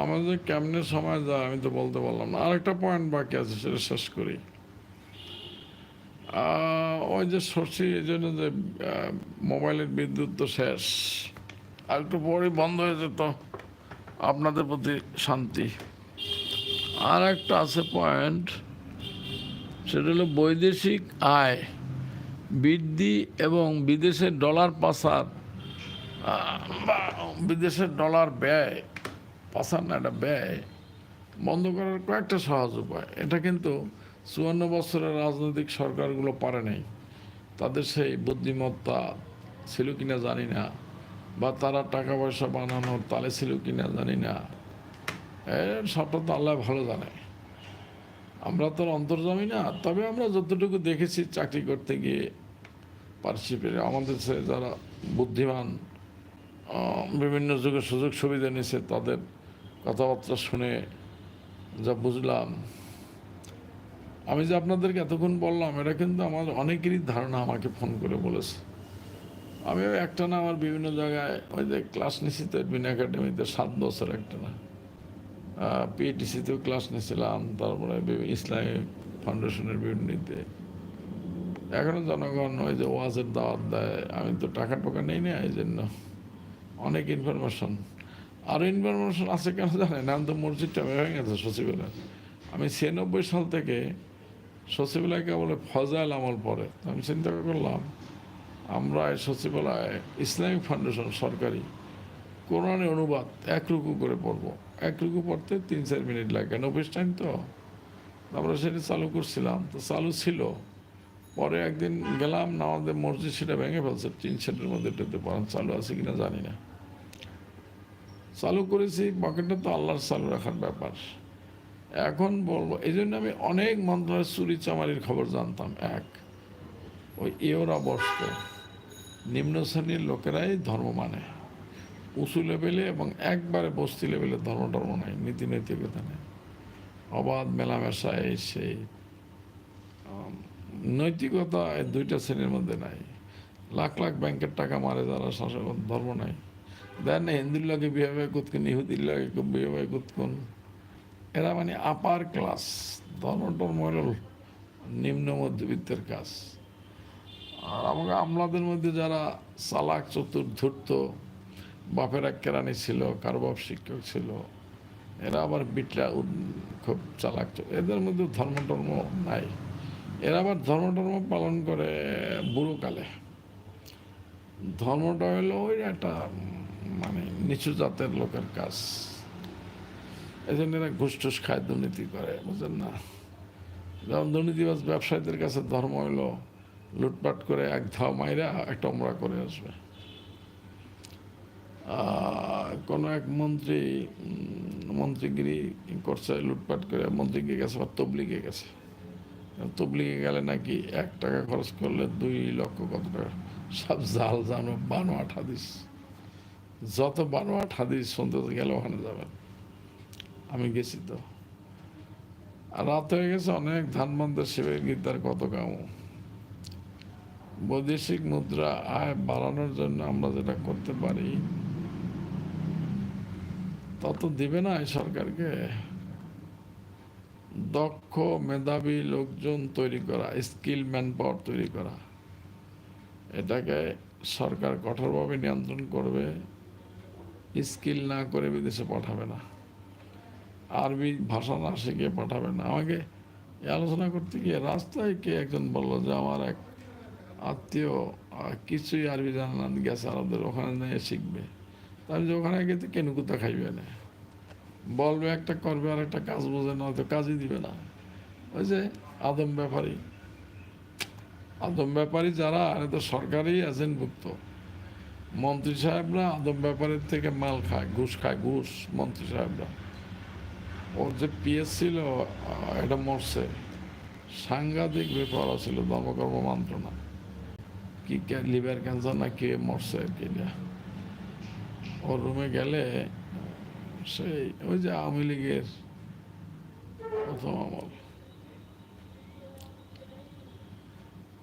আমাদের কেমনে সময় যায় আমি তো বলতে পারলাম না। আরেকটা পয়েন্ট বাকি আছে, সেটা শেষ করি। ওই যে সরষি এই জন্য যে মোবাইলের বিদ্যুৎ তো শেষ। আর একটু পরে বন্ধ হয়ে যেত। আপনাদের প্রতি শান্তি। আর একটা আছে পয়েন্ট সেটা হলো বৈদেশিক আয় বৃদ্ধি এবং বিদেশের ডলার পাচার। বিদেশের ডলার ব্যয়। পাচার না ব্যয় বন্ধ করার কয়েকটা সহজ উপায়। এটা কিন্তু চুয়ান্ন বছরের রাজনৈতিক সরকারগুলো পারে নাই। তাদের সেই বুদ্ধিমত্তা ছিল কিনা জানি না, বা তারা টাকা পয়সা বানানোর তালে ছিল কিনা জানি না। সবটা তো আল্লাহ ভালো জানে। আমরা তো অন্তর্জামি না, তবে আমরা যতটুকু দেখেছি চাকরি করতে গিয়ে পার্টিসিপেট আমাদের সে যারা বুদ্ধিমান বিভিন্ন যুগে সুযোগ সুবিধা নিছে তাদের কথাবার্তা শুনে যা বুঝলাম। আমি যে আপনাদেরকে এতক্ষণ বললাম, এটা কিন্তু আমার অনেকেরই ধারণা আমাকে ফোন করে বলেছে। আমি একটা না, আমার বিভিন্ন জায়গায় ওই যে ক্লাস নিছি তো এডমিন একাডেমিতে, সাত বছর একটা না। পিএটিসিতেও ক্লাস নিয়েছিলাম তারপরে বিভিন্ন ইসলামিক ফাউন্ডেশনের বিভিন্নতে এখনও জনগণ ওই যে ওয়াজের দাওয়াত দেয়। আমি তো টাকা টোকা নেই না এই জন্য অনেক ইনফরমেশন আরও ইনফরমেশন আছে কেন জানেন? এখন তো মসজিদটা হয়ে গেছে সচিবালয়। আমি ছিয়ানব্বই সাল থেকে সচিবালয়কে বলে ফজাইল আমল পরে। আমি চিন্তা করলাম, আমরা এই সচিবালয় ইসলামিক ফাউন্ডেশন সরকারি কোরআনে অনুবাদ এক রুকু করে পড়ব। এক রুকু পড়তে তিন চার মিনিট লাগে। নব্বই টাইম তো? আমরা সেটা চালু করছিলাম। তো চালু ছিল। পরে একদিন গেলাম না আমাদের মসজিদ সেটা ভেঙে ফেলছে। তিন সেটের মধ্যে চালু আছে কিনা জানি না। চালু করেছি পকেটটা তো আল্লাহর চালু রাখার ব্যাপার। এখন বলব এই জন্য আমি অনেক মন্ত্রণালয়ের চুরি চামারির খবর জানতাম, এক। ওই ইয়োরা বসত, নিম্ন শ্রেণির লোকেরাই ধর্ম মানে। উঁচু লেভেলে এবং একবারে বস্তি লেভেলে ধর্ম টর্ম নাই, নীতি নৈতিকতা নেই। অবাধ, মেলামেশা, এই সেই। নৈতিকতা দুইটা শ্রেণির মধ্যে নাই। লাখ লাখ ব্যাংকের টাকা মারে যারা, শাসক ধর্ম নাই। দেন হিন্দুর লাগে হয় কুতকুন ইহুদির লাগে হয় কুতকুন এরা মানে আপার ক্লাস ধর্ম টর্ম নিম্ন মধ্যবিত্তের কাজ আর আমাকে আমলাদের মধ্যে যারা চালাক চতুর, ধূর্ত, বাপেরা কেরানি ছিল, কারও বাপ শিক্ষক ছিল, এরা আবার বিটলা খুব চালাক এদের মধ্যে ধর্ম টর্ম নাই। এরা আবার ধর্ম টর্ম পালন করে বুড়োকালে ধর্মটা হলো ওই একটা মানে নিচু জাতের লোকের কাজ। এই জন্য এরা ঘুষ টুস খায়, দুর্নীতি করে, বুঝলেন না? যেমন দুর্নীতিবাজ ব্যবসায়ীদের কাছে ধর্ম হলো লুটপাট করে এক ধাও মাইরা একটা ওমরা করে আসবে। কোনো এক মন্ত্রী মন্ত্রীগিরি করছে, লুটপাট করে মন্ত্রীকে গেছে বা তবলিগে গেছে তবলিগে গেলে নাকি এক টাকা খরচ করলে দুই লক্ষ কত টাকা? সব জাল জানো বানো আঠা হাদিস যত বানোয়াট হাদিস শুনতে গেলে ওখানে যাবেন। আমি গেছি তো। রাত হয়ে গেছে, অনেক ধানবন্ধের শিবের গীতার কত কামো বৈদেশিক মুদ্রা আয় বাড়ানোর জন্য আমরা যেটা করতে পারি তত দিবে না এই সরকারকে। দক্ষ মেধাবী লোকজন তৈরি করা, স্কিল ম্যান পাওয়ার তৈরি করা, এটাকে সরকার কঠোরভাবে নিয়ন্ত্রণ করবে। স্কিল না করে বিদেশে পাঠাবে না। আরবি ভাষা না শিখে পাঠাবে না। আমাকে আলোচনা করতে গিয়ে রাস্তায় কে একজন বলল যে, আমার এক আত্মীয় কিছুই আরবি জানে না, গেছে আরবদের ওখানে নিয়ে শিখবে। তাহলে যে ওখানে গিয়ে তো কেনুকুতা খাইবে না বলবে, একটা করবে আর একটা কাজ বোঝে না, হয়তো কাজই দিবে না। ওই যে আদম ব্যাপারী। আদম ব্যাপারী যারা তো সরকারি এজেন্টভুক্ত মন্ত্রী সাহেবরা আদম ব্যাপারের থেকে মাল খায়, ঘুষ খায়, ঘুষ, মন্ত্রী সাহেবরা। ওর যে পিএস ছিল, এটা মরছে। সাংঘাতিক ব্যাপার ছিল, ধর্মকর্ম মন্ত্রণা কি লিভার ক্যান্সার না কে মরছে আর কি ওর রুমে গেলে সেই, ওই যে আওয়ামী লীগের প্রথম আমল।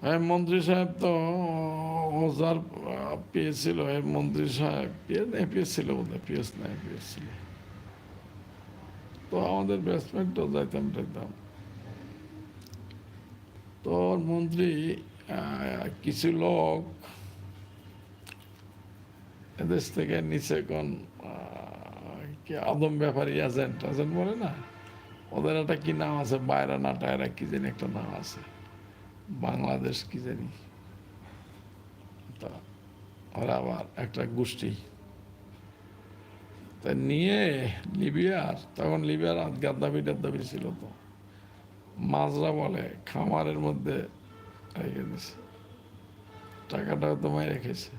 হ্যাঁ মন্ত্রী সাহেব তো যার পেয়েছিল মন্ত্রী সাহেব। পিএস পিএস ছিল বোধ হয় পিএস না পিএস ছিল তো আমাদের বেসমেন্টও যাইতাম টাইতাম তো মন্ত্রী কিছু লোক এদেশ থেকে নিচে কোন আদম ব্যাপারী এজেন্ট এজেন্ট বলে না? ওদের একটা কি নাম আছে? বাইরা না টায়রা কি জানি একটা নাম আছে। বাংলাদেশ কি জানি। তা ওরা আবার একটা গোষ্ঠী। তা নিয়ে লিবিয়ার, তখন লিবিয়ার গাদ্দাবি টাদ্দাবি ছিল তো। মাজরা বলে, খামারের মধ্যে রেখে দিছে। টাকাটাও তোমায় রেখেছে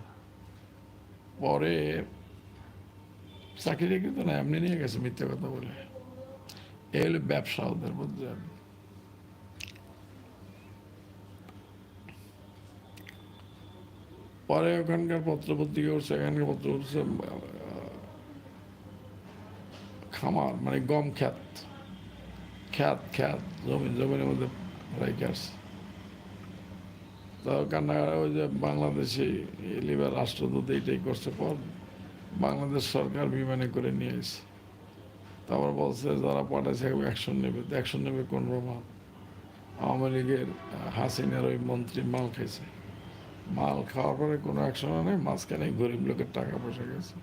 পরে চাকরি রেখে তো না, এমনি নিয়ে গেছে মিথ্যে কথা বলে। এ হলো ব্যবসা ওদের মধ্যে। পরে ওখানকার পত্র পত্রিকা উঠছে এখানকার পত্র উঠছে খামার মানে গম খ্যাত। খ্যাত খ্যাত, জমি জমির মধ্যে রেখে আসছে তো কান্না ওই যে বাংলাদেশি লিবার রাষ্ট্রদূত এইটাই করছে, পর বাংলাদেশ সরকার বিমানে করে নিয়ে এসে তারপর বলছে যারা পাঠাইছে অ্যাকশন নেবে অ্যাকশন নেবে কোন প্রমাণ আওয়ামী লীগের হাসিনার ওই মন্ত্রী মাল খাইছে। মাল খাওয়ার পরে কোনো অ্যাকশন নেই মাঝখানে গরিব লোকের টাকা পয়সা গেছে।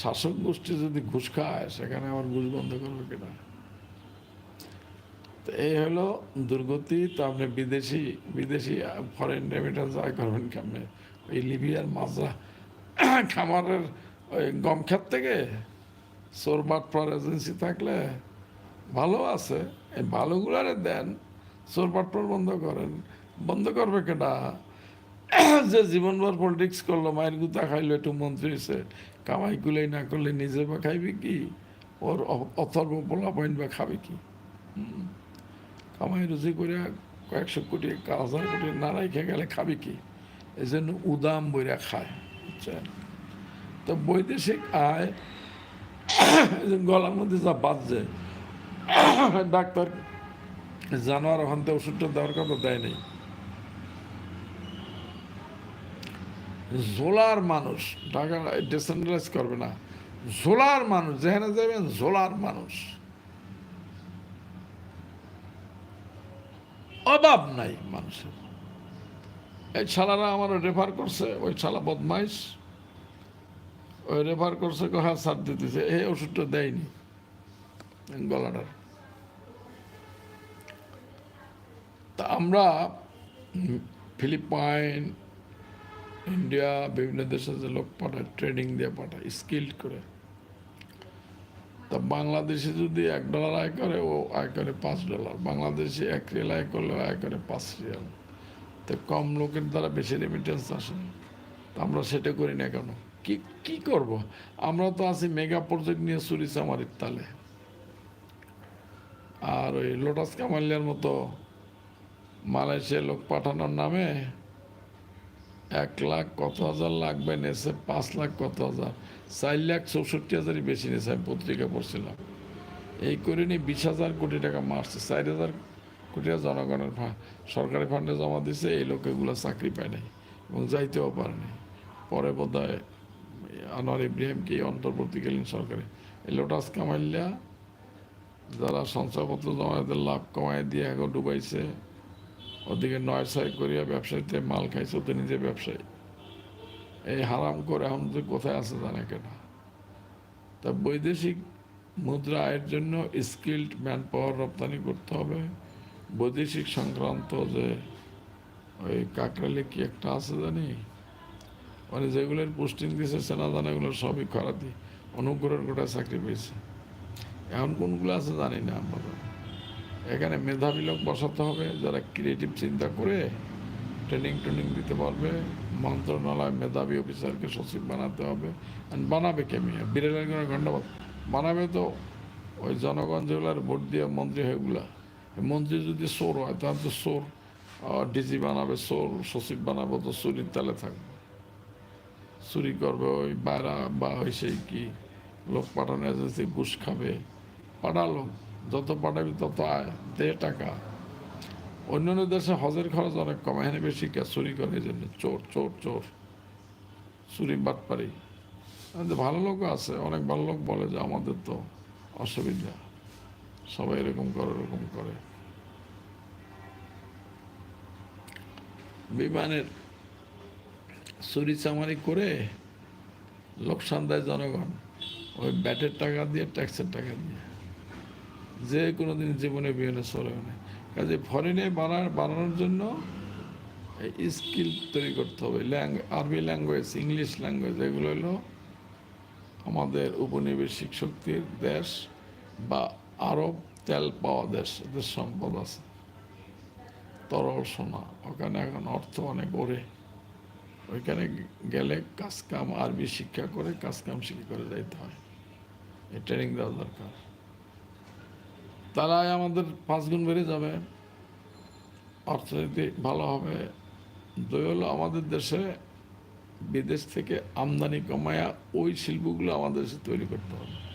শাসক গোষ্ঠী যদি ঘুষ খায়, সেখানে আমার ঘুষ বন্ধ করবে কিনা? তো এই হলো দুর্গতি। তো আপনি বিদেশি বিদেশি ফরেন রেমিটেন্স আয় করবেন কেমনে? এই লিবিয়ার মাজরা খামারের ওই গম থেকে সোরবাট ফর এজেন্সি থাকলে ভালো আছে। এই ভালোগুলারে দেন, সোরবাট ফর বন্ধ করেন। বন্ধ করবে কেটা যে জীবনভর পলিটিক্স করল, মায়ের গুতা খাইলো, একটু মন্ত্রী হয়েছে কামাই কুলাই না করলে নিজে বা খাইবে কি? ওর অথর্ব পোলা পয়েন্ট বা খাবে কি? কামাই রুজি করে কয়েকশো কোটি হাজার কোটি না রেখে গেলে খাবে কি? এই জন্য উদাম বইরা খায় তো বৈদেশিক আয় গলার মধ্যে যা বাজছে, ডাক্তার জানোয়ার ওখান থেকে ওষুধটা দেওয়ার কথা দেয় নেই। জোলার মানুষ, ঢাকা ডিসেন্ট্রালাইজ করবে না। জোলার মানুষ, যেখানে যাবেন জোলার মানুষ। অভাব নাই মানুষের। এই ছালারা আমার রেফার করছে, ওই ছালা বদমাইশ। ওই রেফার করছে হ্যাঁ সার দিতেছে। এই ওষুধটা দেয়নি গলাটার। তা আমরা ফিলিপাইন ইন্ডিয়া বিভিন্ন দেশে যে লোক পাঠায় ট্রেনিং দিয়ে পাঠায় স্কিল্ড করে। তা বাংলাদেশে যদি এক ডলার আয় করে, ও আয় করে পাঁচ ডলার বাংলাদেশে এক রিয়াল আয় করলে আয় করে পাঁচ রিয়াল তো কম লোকের দ্বারা বেশি রেমিটেন্স আসে আমরা সেটা করি না কেন? কি কি করব? আমরা তো আছি মেগা প্রজেক্ট নিয়ে চুরিছে আমার তালে। আর ওই লোটাস কামালিয়ার মতো মালয়েশিয়া লোক পাঠানোর নামে এক লাখ কত হাজার লাগবে নেছে? পাঁচ লাখ কত হাজার? চার লাখ চৌষট্টি হাজারই বেশি নিয়েছে আমি পত্রিকা পড়ছিলাম। এই করে নিয়ে বিশ হাজার কোটি টাকা মারছে। চার হাজার কোটি টাকা জনগণের সরকারি ফান্ডে জমা দিছে, এই লোকেগুলো চাকরি পায় নাই এবং যাইতেও পারে নাই। পরে বোধ হয় আনোয়ার ইব্রাহিমকে অন্তর্বর্তীকালীন সরকারে এই লোটাস কামাইল্লা যারা সঞ্চয়পত্র জমা লাভ কমাই দিয়ে এখন ডুবাইছে। ওদিকে নয় ছয় করিয়া ব্যবসায়ীতে মাল খাইছে তো নিজে ব্যবসায়ী। এই হারাম করে এখন যে কোথায় আছে জানে কেন। তা বৈদেশিক মুদ্রা আয়ের জন্য স্কিল্ড ম্যান পাওয়ার রপ্তানি করতে হবে। বৈদেশিক সংক্রান্ত যে ওই কাকরালি কি একটা আছে জানি? মানে যেগুলোর পোস্টিং দিয়েছে সেনা জানা এগুলো সবই খরাতি। অনুগ্রহের গোটা চাকরি পেয়েছে। এখন কোনগুলো আছে জানি না আমরা। এখানে মেধাবী লোক বসাতে হবে, যারা ক্রিয়েটিভ চিন্তা করে ট্রেনিং ট্রেনিং দিতে পারবে। মন্ত্রণালয় মেধাবী অফিসারকে সচিব বানাতে হবে। বানাবে কে মিয়া? বিড়ালের কোনো বানাবে তো ওই জনগণ যেগুলার ভোট দিয়ে মন্ত্রী হয়েগুলা মন্ত্রী যদি চোর হয় তাহলে তো চোর ডিজি বানাবে, চোর, সচিব বানাবো তো চুরির তালে থাকবে। চুরি করবে ওই বাইরা বা সেই কি, লোক পাঠানো এজেন্সি ঘুষ খাবে। পাঠালো। যত পাঠাবি তত আয়। দে টাকা। অন্যান্য দেশে হজের খরচ অনেক কম, এখানে বেশি কে চুরি করে এই জন্য। চোর চোর চোর। চুরি বাটপারি। ভালো লোক আছে, অনেক ভালো লোক বলে যে আমাদের তো অসুবিধা। সবাই এরকম করে এরকম করে। বিমানের চুরি চামারি করে লোকসান দেয় জনগণ। ওই ব্যাটের টাকা দিয়ে, ট্যাক্সের টাকা দিয়ে। যে কোনো দিন জীবনে বিমানে চলে না। কাজে ফরেনে বানার, বানানোর জন্য স্কিল তৈরি করতে হবে। আরবি ল্যাঙ্গুয়েজ ইংলিশ ল্যাঙ্গুয়েজ এগুলো হলো আমাদের উপনিবেশিক শক্তির দেশ বা আরব তেল পাওয়া দেশ। এদের সম্পদ আছে। তরল সোনা, ওখানে এখন অর্থ অনেক ওরে ওইখানে গেলে কাজকাম আরবি শিক্ষা করে, কাজকাম শিক্ষা করে যাইতে হয়। এই ট্রেনিং দেওয়া দরকার। তারাই আমাদের পাঁচ গুণ বেড়ে যাবে। অর্থনীতি ভালো হবে। দুই হলো আমাদের দেশে বিদেশ থেকে আমদানি কমায়া ওই শিল্পগুলো আমাদের দেশে তৈরি করতে হবে।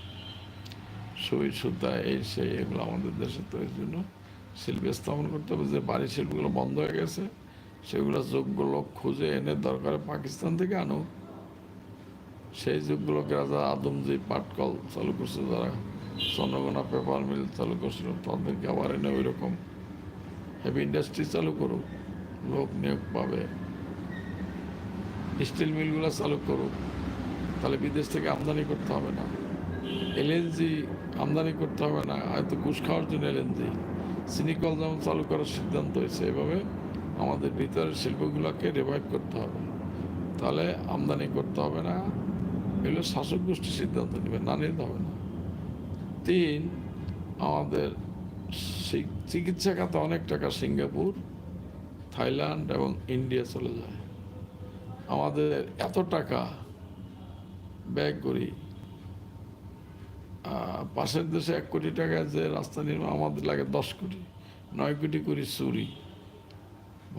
সুই, সুতা, এই, সেই এগুলো আমাদের দেশে তৈরির জন্য শিল্প স্থাপন করতে হবে। যে বাড়ি শিল্পগুলো বন্ধ হয়ে গেছে, সেগুলো যোগ্য লোক খুঁজে এনে দরকারে পাকিস্তান থেকে আনুক। সেই যোগ্য যুগগুলোকে রাজা আদমজি পাটকল চালু করছে যারা। চন্দ্রগোনা পেপার মিল চালু করছিল, তাদেরকে আবার এনে ওই রকম হেভি ইন্ডাস্ট্রি চালু করুক, লোক নিয়োগ পাবে। স্টিল মিলগুলো চালু করুক, তাহলে বিদেশ থেকে আমদানি করতে হবে না। এলএনজি আমদানি করতে হবে না হয়তো ঘুষ খাওয়ার জন্য এলএনজি সিনিকল যেমন চালু করার সিদ্ধান্ত হয়েছে, এভাবে আমাদের ভিতরের শিল্পগুলোকে রিভাইভ করতে হবে। তাহলে আমদানি করতে হবে না, এগুলো শাসক গোষ্ঠী সিদ্ধান্ত নেবে, না নিতে হবে না। তিন আমাদের চিকিৎসা খাতে অনেক টাকা সিঙ্গাপুর, থাইল্যান্ড এবং ইন্ডিয়া চলে যায়। আমাদের এত টাকা ব্যয় করি পাশের দেশে এক কোটি টাকা যে রাস্তা নির্মাণ আমাদের লাগে দশ কোটি, নয় কোটি করি চুরি।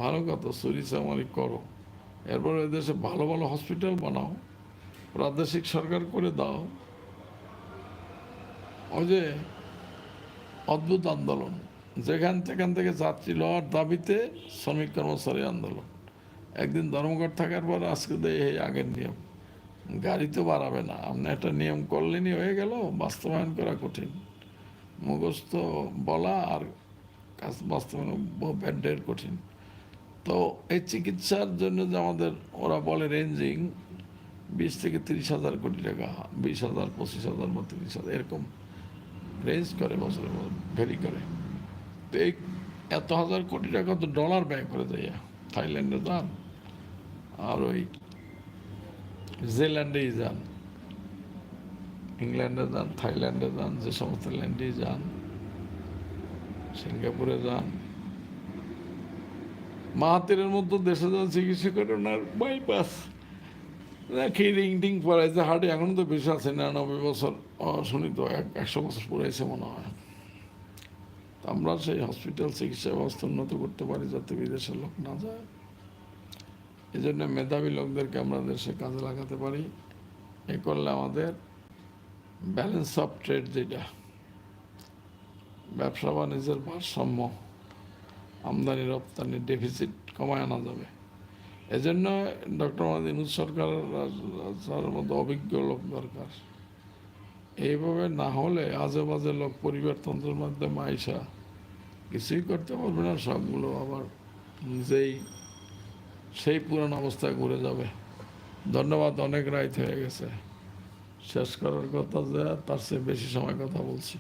ভালো কথা, চুরি চামারি করো। এরপর দেশে ভালো ভালো হসপিটাল বানাও, প্রাদেশিক সরকার করে দাও ওই যে অদ্ভুত আন্দোলন। যেখান সেখান থেকে যাত্রী লওয়ার দাবিতে শ্রমিক কর্মচারী আন্দোলন। একদিন ধর্মঘট থাকার পর আজকে এই আগের নিয়ম। গাড়ি তো বাড়াবে না। আপনি একটা নিয়ম করলেনই হয়ে গেল, বাস্তবায়ন করা কঠিন। মুখস্থ বলা আর কাজ বাস্তবায়ন ব্যান্ডের কঠিন। তো এই চিকিৎসার জন্য যে আমাদের ওরা বলে রেঞ্জিং, বিশ থেকে তিরিশ হাজার কোটি টাকা, বিশ হাজার, পঁচিশ হাজার বা তিরিশ হাজার, এরকম রেঞ্জ করে বছরে ভেরি করে। তো এই এত হাজার কোটি টাকা তো ডলার ব্যয় করে দেয় থাইল্যান্ডে যান আর ওই জেল্যান্ডেই যান, ইংল্যান্ডে যান, থাইল্যান্ডে যান, যে সমস্ত ল্যান্ডেই যান, সিঙ্গাপুরে যান, মাহাতিরের মতো দেশে যান চিকিৎসা করে ওনার বাইপাস রিং টিং পড়াইছে হার্টে এখন তো বেশি আছে, নিরানব্বই বছর। শুনি তো এক একশো বছর পড়াইছে মনে হয়। আমরা সেই হসপিটাল চিকিৎসা ব্যবস্থা উন্নত করতে পারি যাতে বিদেশের লোক না যায়। এই জন্য মেধাবী লোকদেরকে আমরা দেশে কাজে লাগাতে পারি। এ করলে আমাদের ব্যালেন্স অফ ট্রেড যেটা, ব্যবসা বাণিজ্যের ভারসাম্য আমদানি রপ্তানি ডেফিসিট কমায় আনা যাবে। এজন্য ডক্টর মোহাম্মদ সরকার সরকারের মতো অভিজ্ঞ লোক দরকার। এইভাবে না হলে আজে বাজে লোক পরিবারতন্ত্রের মাধ্যমে আইসা কিছুই করতে পারবে না, সবগুলো আবার নিজেই সেই পুরান অবস্থায় ঘুরে যাবে। ধন্যবাদ, অনেক রাইত হয়ে গেছে। শেষ করার কথা যে তার চেয়ে বেশি সময় কথা বলছি।